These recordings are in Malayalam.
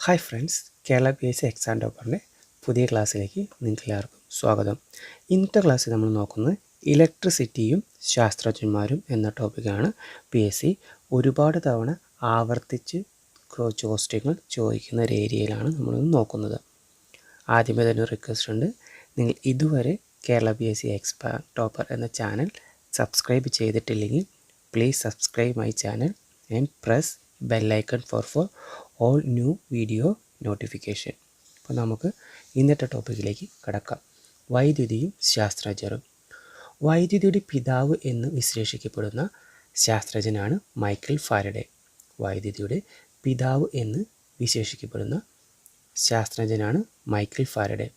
Hi friends Kerala P S C exam ടോപ്പറിന്റെ പുതിയ ക്ലാസ്സിലേക്ക് നിങ്ങൾക്ക് എല്ലാവർക്കും സ്വാഗതം. ഇന്നത്തെ ക്ലാസ്സിൽ നമ്മൾ നോക്കുന്നത് ഇലക്ട്രിസിറ്റിയും ശാസ്ത്രജ്ഞന്മാരും എന്ന ടോപ്പിക്കാണ് പി എസ് സി ഒരുപാട് തവണ ആവർത്തിച്ച് ചോദ്യങ്ങൾ ചോദിക്കുന്ന ഒരു ഏരിയയിലാണ് നമ്മൾ നോക്കുന്നത്. ആദ്യമേ തന്നെ റിക്വസ്റ്റ് ഉണ്ട്. നിങ്ങൾ ഇതുവരെ Kerala P S C എക്സ്പാ topper എന്ന ചാനൽ സബ്സ്ക്രൈബ് ചെയ്തിട്ടില്ലെങ്കിൽ please subscribe my channel and press bell icon for for all new video notification അപ്പോൾ നമുക്ക് ഇന്നത്തെ ടോപ്പിക്കിലേക്ക് കടക്കാം. വൈദ്യുതിയും ശാസ്ത്രജ്ഞരും. വൈദ്യുതിയുടെ പിതാവ് എന്ന് വിശേഷിക്കപ്പെടുന്ന ശാസ്ത്രജ്ഞനാണ് മൈക്കിൾ ഫാരഡെ. വൈദ്യുതിയുടെ പിതാവ് എന്ന് വിശേഷിക്കപ്പെടുന്ന ശാസ്ത്രജ്ഞനാണ് മൈക്കിൾ ഫാരഡെ.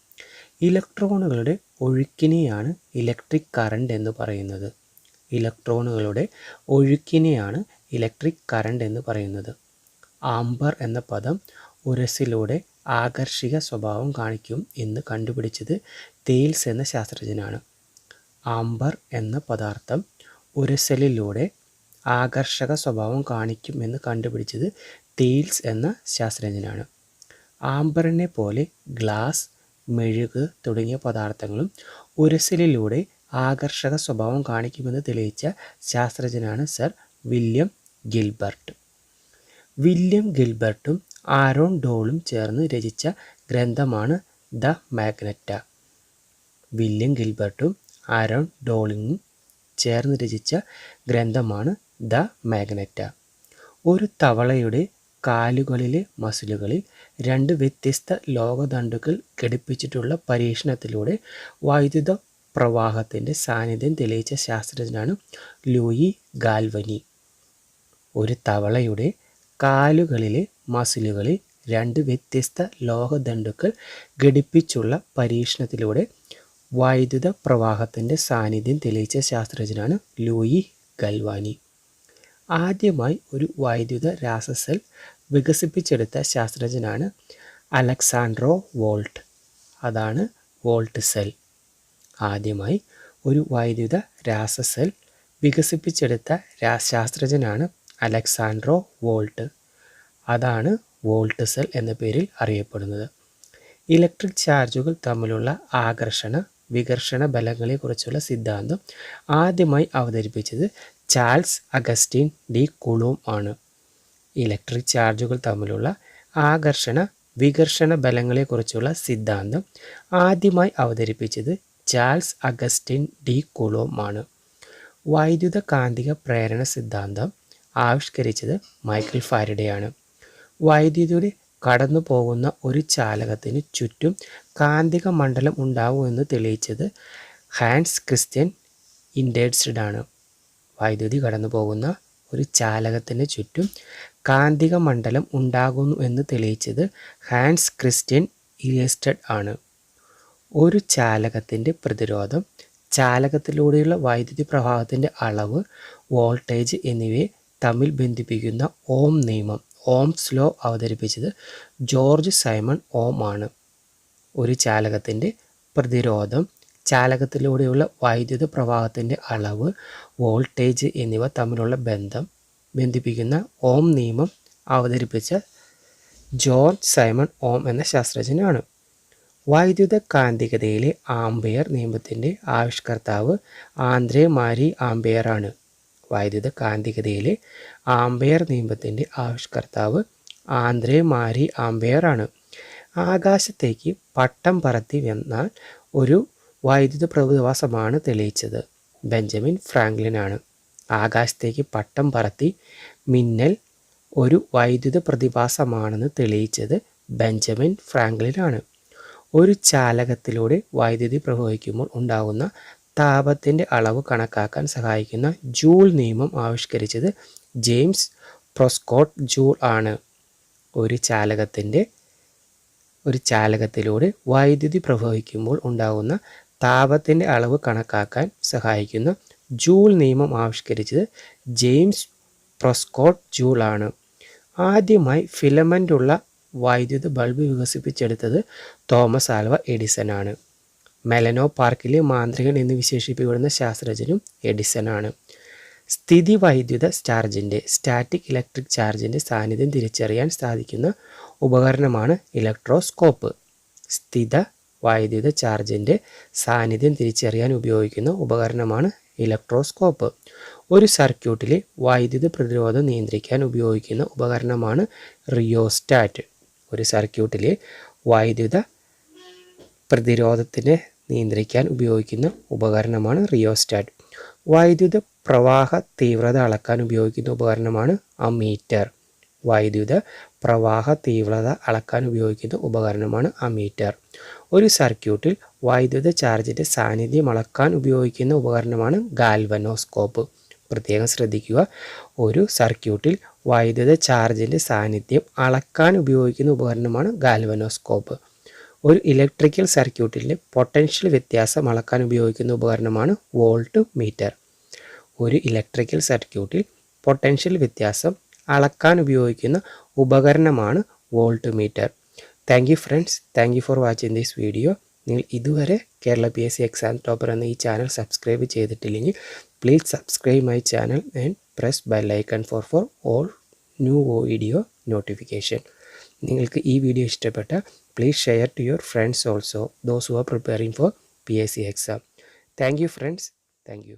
ഇലക്ട്രോണുകളുടെ ഒഴുക്കിനെയാണ് ഇലക്ട്രിക് കറണ്ട് എന്ന് പറയുന്നത്. ഇലക്ട്രോണുകളുടെ ഒഴുക്കിനെയാണ് ഇലക്ട്രിക് കറണ്ട് എന്ന് പറയുന്നത്. ആംബർ എന്ന പദം ഉരസിലൂടെ ആകർഷിക സ്വഭാവം കാണിക്കും എന്ന് കണ്ടുപിടിച്ചത് തെയിൽസ് എന്ന ശാസ്ത്രജ്ഞനാണ്. ആംബർ എന്ന പദാർത്ഥം ഉരസലിലൂടെ ആകർഷക സ്വഭാവം കാണിക്കും എന്ന് കണ്ടുപിടിച്ചത് തെയിൽസ് എന്ന ശാസ്ത്രജ്ഞനാണ്. ആംബറിനെ പോലെ ഗ്ലാസ് മെഴുക് തുടങ്ങിയ പദാർത്ഥങ്ങളും ഉരസലിലൂടെ ആകർഷക സ്വഭാവം കാണിക്കുമെന്ന് തെളിയിച്ച ശാസ്ത്രജ്ഞനാണ് സർ വില്യം ഗിൽബർട്ട്. വില്യം ഗിൽബർട്ടും ആരോൺ ഡോളും ചേർന്ന് രചിച്ച ഗ്രന്ഥമാണ് ദ മാഗ്നറ്റ. വില്യം ഗിൽബർട്ടും ആരോൺ ഡോളിങ്ങും ചേർന്ന് രചിച്ച ഗ്രന്ഥമാണ് ദ മാഗ്നറ്റ. ഒരു തവളയുടെ കാലുകളിലെ മസിലുകളിൽ രണ്ട് വ്യത്യസ്ത ലോകദണ്ഡുകൾ ഘടിപ്പിച്ചിട്ടുള്ള പരീക്ഷണത്തിലൂടെ വൈദ്യുത പ്രവാഹത്തിന്റെ സാന്നിധ്യം തെളിയിച്ച ശാസ്ത്രജ്ഞനാണ് ലൂയി ഗാൽവനി. ഒരു തവളയുടെ കാലുകളിലെ മസിലുകളിൽ രണ്ട് വ്യത്യസ്ത ലോഹദണ്ഡുക്കൾ ഘടിപ്പിച്ചുള്ള പരീക്ഷണത്തിലൂടെ വൈദ്യുത പ്രവാഹത്തിന്റെ സാന്നിധ്യം തെളിയിച്ച ശാസ്ത്രജ്ഞനാണ് ലൂയി ഗൽവാനി. ആദ്യമായി ഒരു വൈദ്യുത രാസസൽ വികസിപ്പിച്ചെടുത്ത ശാസ്ത്രജ്ഞനാണ് അലക്സാൻഡ്രോ വോൾട്ട്. അതാണ് വോൾട്ട് സെൽ. ആദ്യമായി ഒരു വൈദ്യുത രാസസൽ വികസിപ്പിച്ചെടുത്ത ശാസ്ത്രജ്ഞനാണ് അലക്സാൻഡ്രോ വോൾട്ട്. അതാണ് വോൾട്ട് സെൽ എന്ന പേരിൽ അറിയപ്പെടുന്നത്. ഇലക്ട്രിക് ചാർജുകൾ തമ്മിലുള്ള ആകർഷണ വികർഷണ ബലങ്ങളെക്കുറിച്ചുള്ള സിദ്ധാന്തം ആദ്യമായി അവതരിപ്പിച്ചത് ചാൾസ് അഗസ്റ്റിൻ ഡി കുളൂം ആണ്. ഇലക്ട്രിക് ചാർജുകൾ തമ്മിലുള്ള ആകർഷണ വികർഷണ ബലങ്ങളെക്കുറിച്ചുള്ള സിദ്ധാന്തം ആദ്യമായി അവതരിപ്പിച്ചത് ചാൾസ് അഗസ്റ്റിൻ ഡി കുളോം ആണ്. വൈദ്യുത കാന്തിക പ്രേരണ സിദ്ധാന്തം ആവിഷ്കരിച്ചത് മൈക്കിൾ ഫാരഡെയാണ്. വൈദ്യുതിയുടെ കടന്നു പോകുന്ന ഒരു ചാലകത്തിന് ചുറ്റും കാന്തിക മണ്ഡലം ഉണ്ടാവുമെന്ന് തെളിയിച്ചത് ഹാൻസ് ക്രിസ്ത്യൻ ഇൻഡേഡ്സ്ഡ് ആണ് വൈദ്യുതി കടന്നു പോകുന്ന ഒരു ചാലകത്തിന് ചുറ്റും കാന്തിക മണ്ഡലം ഉണ്ടാകുന്നു എന്ന് തെളിയിച്ചത് ഹാൻസ് ക്രിസ്ത്യൻ ഇലിയസ്റ്റഡ് ആണ്. ഒരു ചാലകത്തിന്റെ പ്രതിരോധം ചാലകത്തിലൂടെയുള്ള വൈദ്യുതി പ്രവാഹത്തിന്റെ അളവ് വോൾട്ടേജ് എന്നിവയെ തമ്മിൽ ബന്ധിപ്പിക്കുന്ന ഓം നിയമം ഓംസ് ലോ അവതരിപ്പിച്ചത് ജോർജ് സൈമൺ ഓം ആണ്. ഒരു ചാലകത്തിന്റെ പ്രതിരോധം ചാലകത്തിലൂടെയുള്ള വൈദ്യുത പ്രവാഹത്തിന്റെ അളവ് വോൾട്ടേജ് എന്നിവ തമ്മിലുള്ള ബന്ധം ബന്ധിപ്പിക്കുന്ന ഓം നിയമം അവതരിപ്പിച്ച ജോർജ് സൈമൺ ഓം എന്ന ശാസ്ത്രജ്ഞനാണ്. വൈദ്യുത കാന്തികതയിലെ ആംബെയർ നിയമത്തിന്റെ ആവിഷ്കർത്താവ് ആന്ദ്രേ മാരി ആംബെയർ ആണ് വൈദ്യുത കാന്തികതയിലെ ആംബെയർ നിയമത്തിന്റെ ആവിഷ്കർത്താവ് ആന്ദ്രേ മാരി ആംബെയർ ആണ് ആകാശത്തേക്ക് പട്ടം പറത്തി വന്നാൽ ഒരു വൈദ്യുത പ്രതിഭാസമാണ് തെളിയിച്ചത്. ബെഞ്ചമിൻ ഫ്രാങ്ക്ലിൻ ആണ് ആകാശത്തേക്ക് പട്ടം പറത്തി മിന്നൽ ഒരു വൈദ്യുത പ്രതിഭാസമാണെന്ന് തെളിയിച്ചത് ബെഞ്ചമിൻ ഫ്രാങ്ക്ലിൻ ആണ് ഒരു ചാലകത്തിലൂടെ വൈദ്യുതി പ്രവഹിക്കുമ്പോൾ ഉണ്ടാകുന്ന താപത്തിന്റെ അളവ് കണക്കാക്കാൻ സഹായിക്കുന്ന ജൂൾ നിയമം ആവിഷ്കരിച്ചത് ജെയിംസ് പ്രൊസ്കോട്ട് ജൂൾ ആണ്. ഒരു ചാലകത്തിന്റെ ഒരു ചാലകത്തിലൂടെ വൈദ്യുതി പ്രവഹിക്കുമ്പോൾ ഉണ്ടാകുന്ന താപത്തിന്റെ അളവ് കണക്കാക്കാൻ സഹായിക്കുന്ന ജൂൾ നിയമം ആവിഷ്കരിച്ചത് ജെയിംസ് പ്രൊസ്കോട്ട് ജൂൾ ആണ്. ആദ്യമായി ഫിലമെന്റ് ഉള്ള വൈദ്യുത ബൾബ് വികസിപ്പിച്ചെടുത്തത് തോമസ് ആൽവ എഡിസൺ ആണ്. മെലനോ പാർക്കിലെ മാന്ത്രികൻ എന്ന് വിശേഷിപ്പിക്കപ്പെടുന്ന ശാസ്ത്രജ്ഞനും എഡിസൺ ആണ് സ്ഥിതി വൈദ്യുത ചാർജിന്റെ സ്റ്റാറ്റിക് ഇലക്ട്രിക് ചാർജിന്റെ സാന്നിധ്യം തിരിച്ചറിയാൻ സാധിക്കുന്ന ഉപകരണമാണ് ഇലക്ട്രോസ്കോപ്പ്. സ്ഥിത വൈദ്യുത ചാർജിന്റെ സാന്നിധ്യം തിരിച്ചറിയാൻ ഉപയോഗിക്കുന്ന ഉപകരണമാണ് ഇലക്ട്രോസ്കോപ്പ്. ഒരു സർക്യൂട്ടിലെ വൈദ്യുത പ്രതിരോധം നിയന്ത്രിക്കാൻ ഉപയോഗിക്കുന്ന ഉപകരണമാണ് റിയോസ്റ്റാറ്റ്. ഒരു സർക്യൂട്ടിലെ വൈദ്യുത പ്രതിരോധത്തിനെ നിയന്ത്രിക്കാൻ ഉപയോഗിക്കുന്ന ഉപകരണമാണ് റിയോസ്റ്റാറ്റ്. വൈദ്യുത പ്രവാഹ തീവ്രത അളക്കാൻ ഉപയോഗിക്കുന്ന ഉപകരണമാണ് അമീറ്റർ. വൈദ്യുത പ്രവാഹ തീവ്രത അളക്കാൻ ഉപയോഗിക്കുന്ന ഉപകരണമാണ് അമീറ്റർ. ഒരു സർക്യൂട്ടിൽ വൈദ്യുത ചാർജിന്റെ സാന്നിധ്യം അളക്കാൻ ഉപയോഗിക്കുന്ന ഉപകരണമാണ് ഗാൽവനോസ്കോപ്പ്. പ്രത്യേകം ശ്രദ്ധിക്കുക ഒരു സർക്യൂട്ടിൽ വൈദ്യുത ചാർജിന്റെ സാന്നിധ്യം അളക്കാൻ ഉപയോഗിക്കുന്ന ഉപകരണമാണ് ഗാൽവനോസ്കോപ്പ്. ഒരു ഇലക്ട്രിക്കൽ സർക്യൂട്ടിലെ പൊട്ടൻഷ്യൽ വ്യത്യാസം അളക്കാൻ ഉപയോഗിക്കുന്ന ഉപകരണമാണ് വോൾട്ട് മീറ്റർ ഒരു ഇലക്ട്രിക്കൽ സർക്യൂട്ടിൽ പൊട്ടൻഷ്യൽ വ്യത്യാസം അളക്കാൻ ഉപയോഗിക്കുന്ന ഉപകരണമാണ് voltmeter thank you friends thank you for watching this video നിങ്ങൾ ഇതുവരെ Kerala P S C exam topper എന്ന ഈ ചാനൽ സബ്സ്ക്രൈബ് ചെയ്തിട്ടില്ലെങ്കിൽ please subscribe my channel and press bell icon for for all new video notification നിങ്ങൾക്ക് ഈ വീഡിയോ ഇഷ്ടപ്പെട്ട please share to your friends also those who are preparing for P S C exam thank you friends thank you